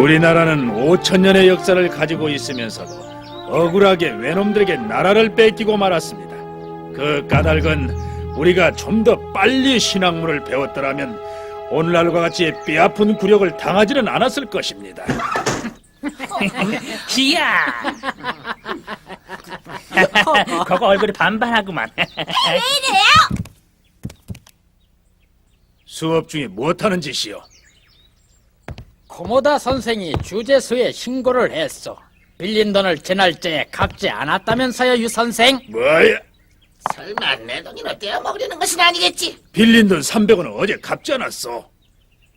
우리나라는 5천 년의 역사를 가지고 있으면서도 억울하게 외놈들에게 나라를 뺏기고 말았습니다. 그 까닭은 우리가 좀 더 빨리 신학문을 배웠더라면 오늘날과 같이 뼈아픈 굴욕을 당하지는 않았을 것입니다. 기야. 그거 얼굴이 반반하구만. 수업 중에 무엇하는 짓이요? 코모다 선생이 주제수에 신고를 했어. 빌린 돈을 지날째에 갚지 않았다면서요, 유 선생? 뭐야? 설마 내 돈이나 떼어먹으려는 것은 아니겠지? 빌린 돈 300원은 어제 갚지 않았어.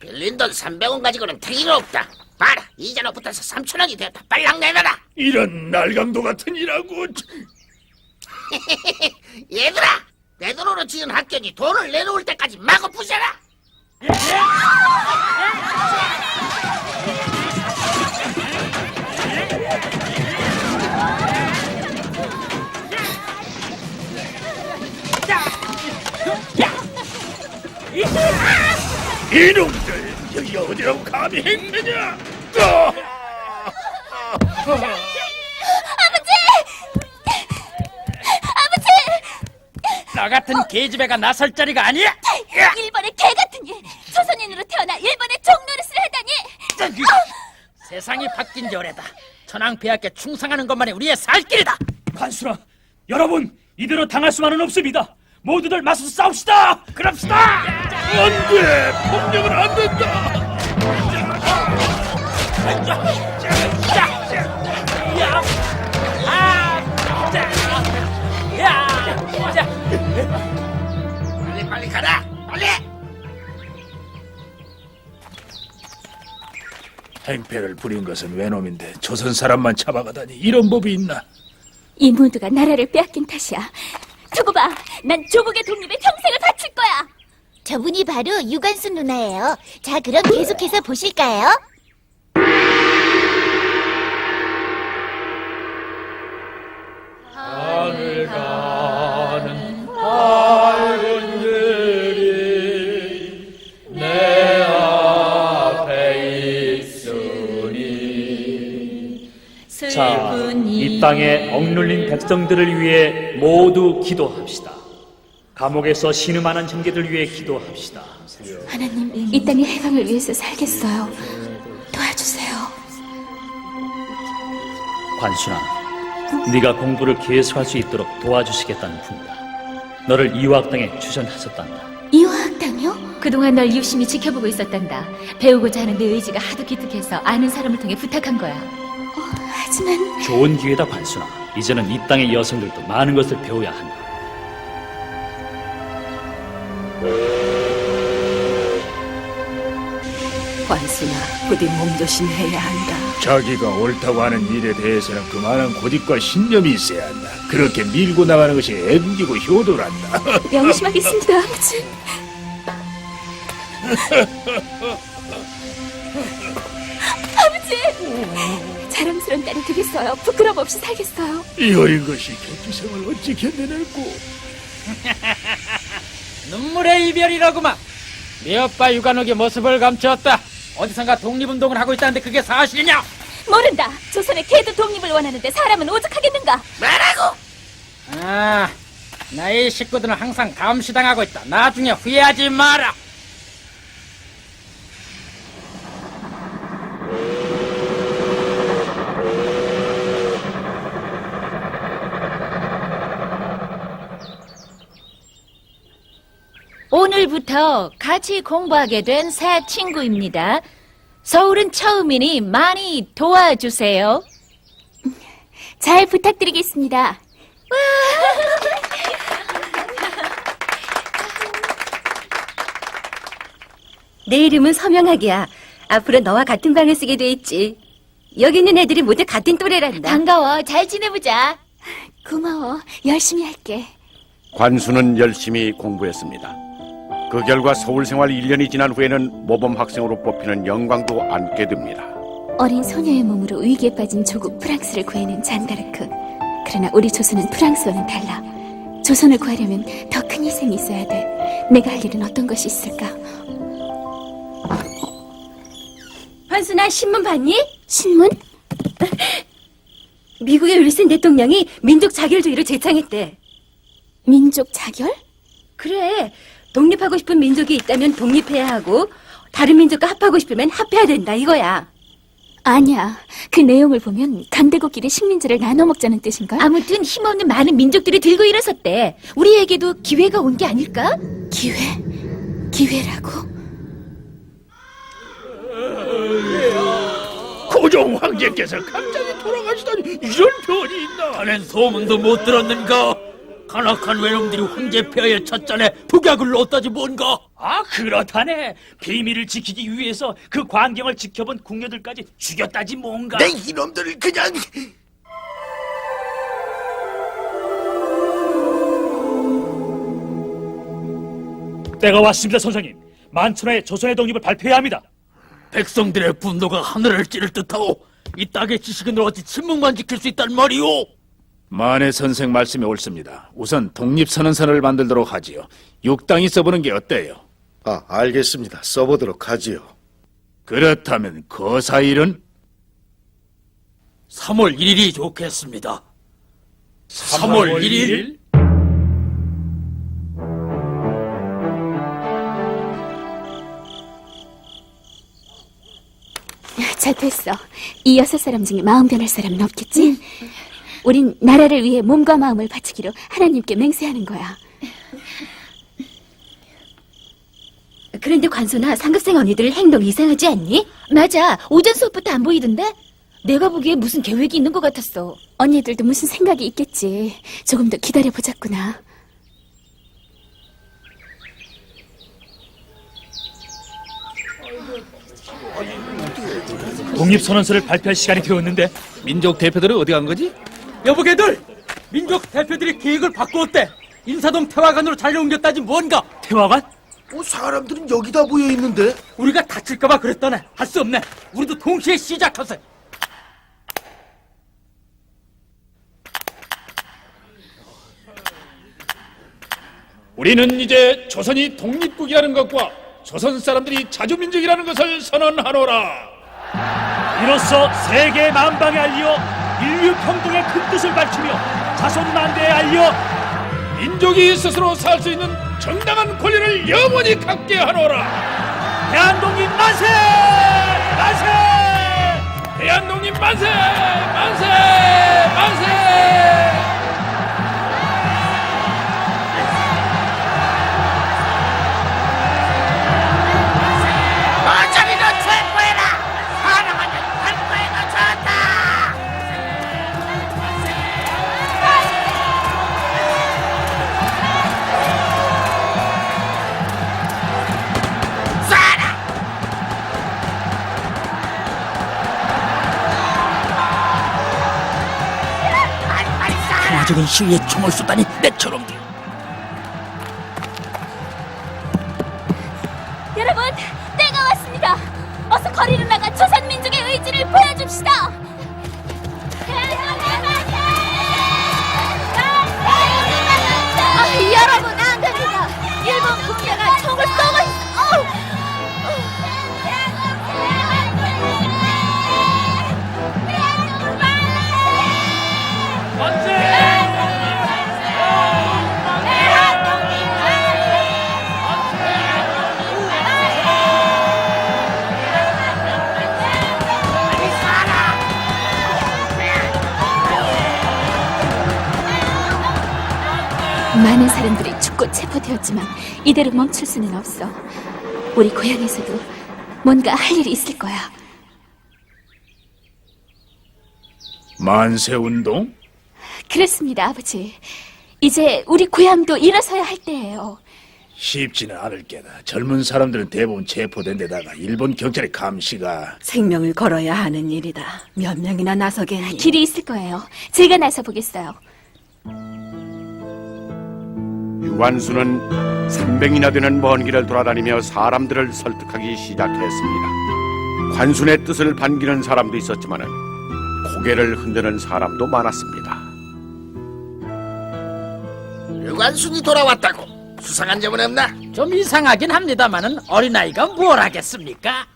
빌린 돈 300원 가지고는 택이가 없다. 봐라, 이자로 붙어서 3천원이 되었다. 빨랑 내놔라. 이런 날강도 같은 이라고. 얘들아, 내 돈으로 지은 학교니 돈을 내놓을 때까지 마구 부셔라. 이놈들 여기가 어디라고 감히 행패냐? 아! 나 같은 계집애가 나설 자리가 아니야! 일본의 개 같은 일! 조선인으로 태어나 일본의 종노릇을 하다니! 세상이 바뀐 지 오래다. 천황 폐하께 충성하는 것만이 우리의 살 길이다. 관수라, 여러분 이대로 당할 수만은 없습니다. 모두들 맞서서 싸웁시다. 그럽시다. 안돼 폭력은 안 된다. 빨리 빨리 가라. 빨리. 행패를 부린 것은 외놈인데 조선 사람만 잡아가다니 이런 법이 있나? 이 모두가 나라를 빼앗긴 탓이야. 두고 봐! 난 조국의 독립에 평생을 바칠 거야! 저분이 바로 유관순 누나예요. 자, 그럼 계속해서 보실까요? 땅에 억눌린 백성들을 위해 모두 기도합시다. 감옥에서 신음하는 형제들 위해 기도합시다. 하나님, 이 땅의 해방을 위해서 살겠어요. 도와주세요. 관순아, 네가 공부를 계속할 수 있도록 도와주시겠다는 분이다. 너를 이화학당에 추천하셨단다. 이화학당이요? 그동안 널 유심히 지켜보고 있었단다. 배우고자 하는 내 의지가 하도 기특해서 아는 사람을 통해 부탁한 거야. 어, 하지만 좋은 기회다, 관순아. 이제는 이 땅의 여성들도 많은 것을 배워야 한다. 관순아, 부디 몸조심해야 한다. 자기가 옳다고 하는 일에 대해서는 그만한 고집과 신념이 있어야 한다. 그렇게 밀고 나가는 것이 애국이고 효도란다. 명심하겠습니다, 아버지. 자랑스러운 딸이 되겠어요. 부끄럼 없이 살겠어요. 이 어린 것이 객주 생을 어찌 견뎌낼고 눈물의 이별이라구만. 네 오빠 유관옥의 모습을 감추었다. 어디선가 독립운동을 하고 있다는데 그게 사실이냐? 모른다. 조선의 개도 독립을 원하는데 사람은 오죽하겠는가? 뭐라고? 아, 나의 식구들은 항상 감시당하고 있다. 나중에 후회하지 마라. 오늘부터 같이 공부하게 된 새 친구입니다. 서울은 처음이니 많이 도와주세요. 잘 부탁드리겠습니다. 내 이름은 서명학이야. 앞으로 너와 같은 방을 쓰게 돼 있지. 여기 있는 애들이 모두 같은 또래란다. 반가워. 잘 지내보자. 고마워. 열심히 할게. 관수는 열심히 공부했습니다. 그 결과 서울 생활 1년이 지난 후에는 모범 학생으로 뽑히는 영광도 안게 됩니다. 어린 소녀의 몸으로 위기에 빠진 조국 프랑스를 구해낸 잔다르크. 그러나 우리 조선은 프랑스와는 달라. 조선을 구하려면 더 큰 희생이 있어야 돼. 내가 할 일은 어떤 것이 있을까? 유관순아 신문 봤니? 신문? 미국의 윌슨 대통령이 민족 자결주의를 제창했대. 민족 자결? 그래. 독립하고 싶은 민족이 있다면 독립해야 하고 다른 민족과 합하고 싶으면 합해야 된다 이거야. 아니야. 그 내용을 보면 강대국끼리 식민지를 나눠 먹자는 뜻인걸? 아무튼 힘없는 많은 민족들이 들고 일어섰대. 우리에게도 기회가 온 게 아닐까? 기회? 기회라고? 고종 황제께서 갑자기 돌아가시다니 이런 변이 있나? 자넨 소문도 못 들었는가? 간악한 외놈들이 황제 폐하의 찻잔에 독약을 넣었다지 뭔가? 아 그렇다네. 비밀을 지키기 위해서 그 광경을 지켜본 궁녀들까지 죽였다지 뭔가. 내 이놈들을 그냥 때가 왔습니다, 선생님. 만천하에 조선의 독립을 발표해야 합니다. 백성들의 분노가 하늘을 찌를 듯하고 이 땅의 지식인들 어찌 침묵만 지킬 수 있단 말이오? 만해 선생 말씀이 옳습니다. 우선 독립선언서를 만들도록 하지요. 육당이 써보는 게 어때요? 아, 알겠습니다. 써보도록 하지요. 그렇다면 거사일은 3월 1일이 좋겠습니다. 3월 1일? 잘 됐어. 이 여섯 사람 중에 마음 변할 사람은 없겠지? 우린 나라를 위해 몸과 마음을 바치기로 하나님께 맹세하는 거야. 그런데 관순아 상급생 언니들 행동 이상하지 않니? 맞아. 오전 수업부터 안 보이던데? 내가 보기에 무슨 계획이 있는 것 같았어. 언니들도 무슨 생각이 있겠지. 조금 더 기다려 보자꾸나. 독립선언서를 발표할 시간이 되었는데 민족 대표들은 어디 간 거지? 여보게들! 민족 대표들이 계획을 바꾸었대. 인사동 태화관으로 자리 옮겼다지 뭔가? 태화관? 어, 사람들은 여기다 모여 있는데? 우리가 다칠까봐 그랬다네. 할 수 없네. 우리도 동시에 시작하세. 우리는 이제 조선이 독립국이라는 것과 조선 사람들이 자주민족이라는 것을 선언하노라. 이로써 세계 만방에 알려 인류 평등의 큰 뜻을 밝히며 자손 만대에 알려 민족이 스스로 살 수 있는 정당한 권리를 영원히 갖게 하노라. 대한독립 만세! 만세! 대한독립 만세! 만세! 만세! 적인 시위에 총을 쏘다니 내처럼 여러분, 때가 왔습니다. 어서 거리로 나가 조선 민족의 의지를 보여줍시다. 많은 사람들이 죽고 체포되었지만 이대로 멈출 수는 없어. 우리 고향에서도 뭔가 할 일이 있을 거야. 만세 운동? 그렇습니다, 아버지. 이제 우리 고향도 일어서야 할 때예요. 쉽지는 않을 게다. 젊은 사람들은 대부분 체포된 데다가 일본 경찰의 감시가 생명을 걸어야 하는 일이다. 몇 명이나 나서겠니? 길이 있을 거예요. 제가 나서 보겠어요. 유관수는 300이나 되는 먼 길을 돌아다니며 사람들을 설득하기 시작했습니다. 관순의 뜻을 반기는 사람도 있었지만 고개를 흔드는 사람도 많았습니다. 유관순이 돌아왔다고. 수상한 점은 없나? 좀 이상하긴 합니다만은 어린아이가 뭘 하겠습니까?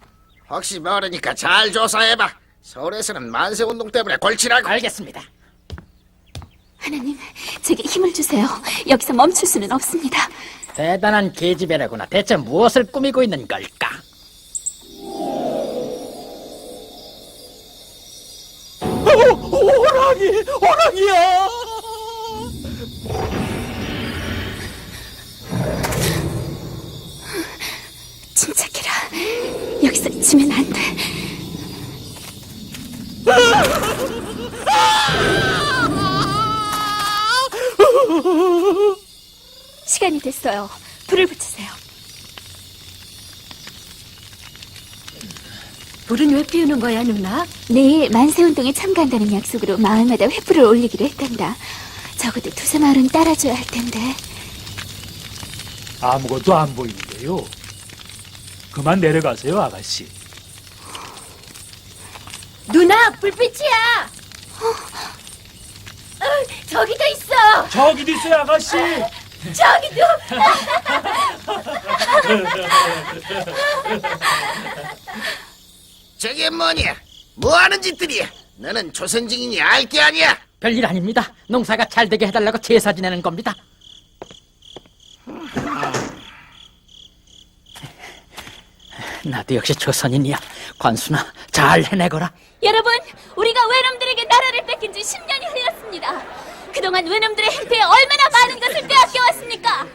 혹시 모르니까 잘 조사해봐. 서울에서는 만세 운동 때문에 골치라고. 알겠습니다. 하나님, 제게 힘을 주세요. 여기서 멈출 수는 없습니다. 대단한 계집애라구나. 대체 무엇을 꾸미고 있는 걸까? 호랑이, 호랑이야! 침착해라. 여기서 지면 안 돼. 시간이 됐어요. 불을 붙이세요. 불은 왜 피우는 거야, 누나? 내일 만세운동에 참가한다는 약속으로 마을마다 횃불을 올리기로 했단다. 적어도 두세 마을은 따라줘야 할 텐데. 아무것도 안 보이는데요. 그만 내려가세요, 아가씨. 누나, 불빛이야! 어, 저기도 있어! 저기도 있어요, 아가씨. 저기도! 저게 뭐냐? 뭐 하는 짓들이야? 너는 조선 증인이 알 게 아니야. 별일 아닙니다. 농사가 잘 되게 해달라고 제사 지내는 겁니다. 나도 역시 조선인이야. 관순아, 잘 해내거라. 여러분, 우리가 외놈들에게 나라를 뺏긴 지 10년이 흘렀 습니다. 그동안 외놈들의 행패에 얼마나 많은 것을 빼앗겨왔습니까?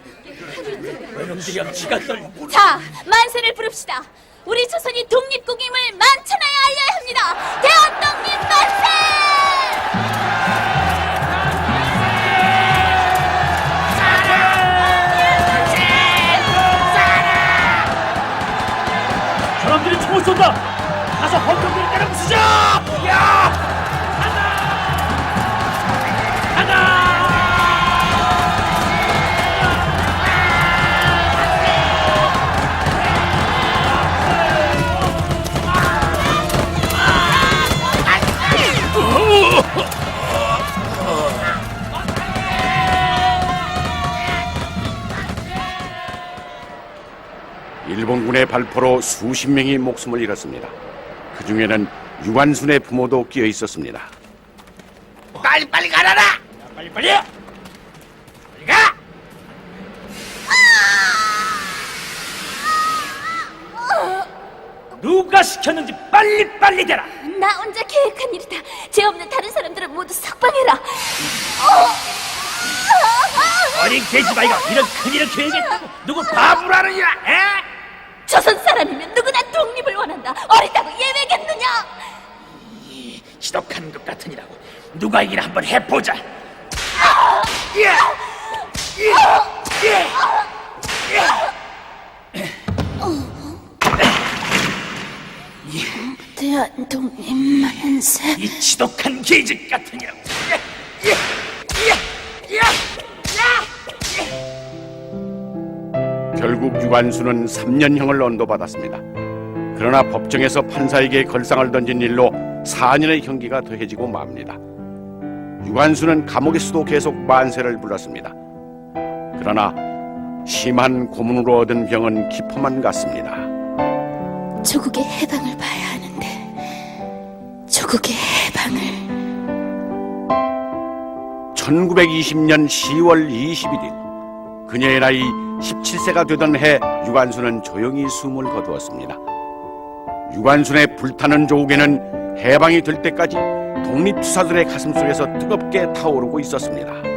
외놈들이야, 지가 떨. 자, 만세를 부릅시다. 우리 조선이 독립국임을 만천하에 알려야 합니다. 대한 독립 만세! 사람들이 총을 쏜다. 가서 헌병들을 때려 부수자. 야! 일본군의 발포로 수십 명이 목숨을 잃었습니다. 그 중에는 유관순의 부모도 끼어 있었습니다. 빨리 빨리 가라라. 빨리 빨리. 빨리 가. 누가 시켰는지 빨리 빨리 대라. 나 혼자 계획한 일이다. 죄 없는 다른 사람들은 모두 석방해라. 어린 계집아이가 이런 큰일을 계획했다고 누구 바보라느냐? 에? 조선 사람이면 누구나 독립을 원한다. 어리다고 예외겠느냐? 지독한 것 같으니라고 누가 이길 한번 해보자. 대한 독립 만세. 이 지독한 계집 같으니라고. 결국 유관순은 3년형을 언도받았습니다. 그러나 법정에서 판사에게 걸상을 던진 일로 4년의 형기가 더해지고 맙니다. 유관순은 감옥에서도 계속 만세를 불렀습니다. 그러나 심한 고문으로 얻은 병은 기포만 같습니다. 조국의 해방을 봐야 하는데 조국의 해방을 1920년 10월 21일 그녀의 나이 17세가 되던 해 유관순은 조용히 숨을 거두었습니다. 유관순의 불타는 조국에는 해방이 될 때까지 독립투사들의 가슴 속에서 뜨겁게 타오르고 있었습니다.